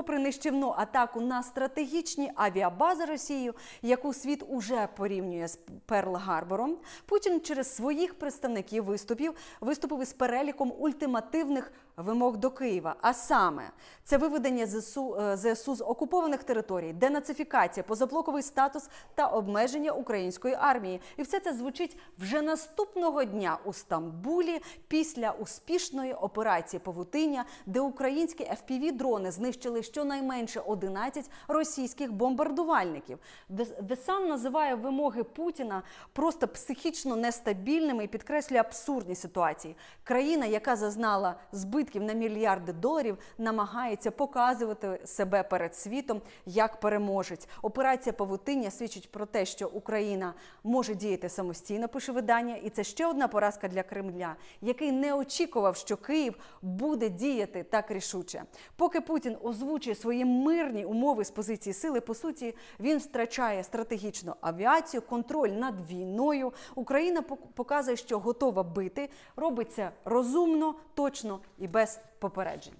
попри нищівну атаку на стратегічні авіабази Росії, яку світ уже порівнює з Перл-Гарбором, Путін через своїх представників виступів виступив із переліком ультимативних вимог до Києва. А саме це виведення ЗСУ, е, ЗСУ з окупованих територій, денацифікація, позаблоковий статус та обмеження української армії. І все це звучить вже наступного дня у Стамбулі після успішної операції Павутиння, де українські fpv дрони знищили щонайменше 11 російських бомбардувальників. Sun називає вимоги Путіна просто психічно нестабільними і підкреслює абсурдні ситуації. Країна, яка зазнала збитків на мільярди доларів, намагається показувати себе перед світом як переможець. Операція Павутиння свідчить про те, що Україна може діяти самостійно, пише видання, і це ще одна поразка для Кремля, який не очікував, що Київ буде діяти так рішуче. Поки Путін озвучує свої мирні умови з позиції сили, по суті, він втрачає стратегічну авіацію, контроль над війною. Україна пок- показує, що готова бити, робиться розумно, точно і без попереджень.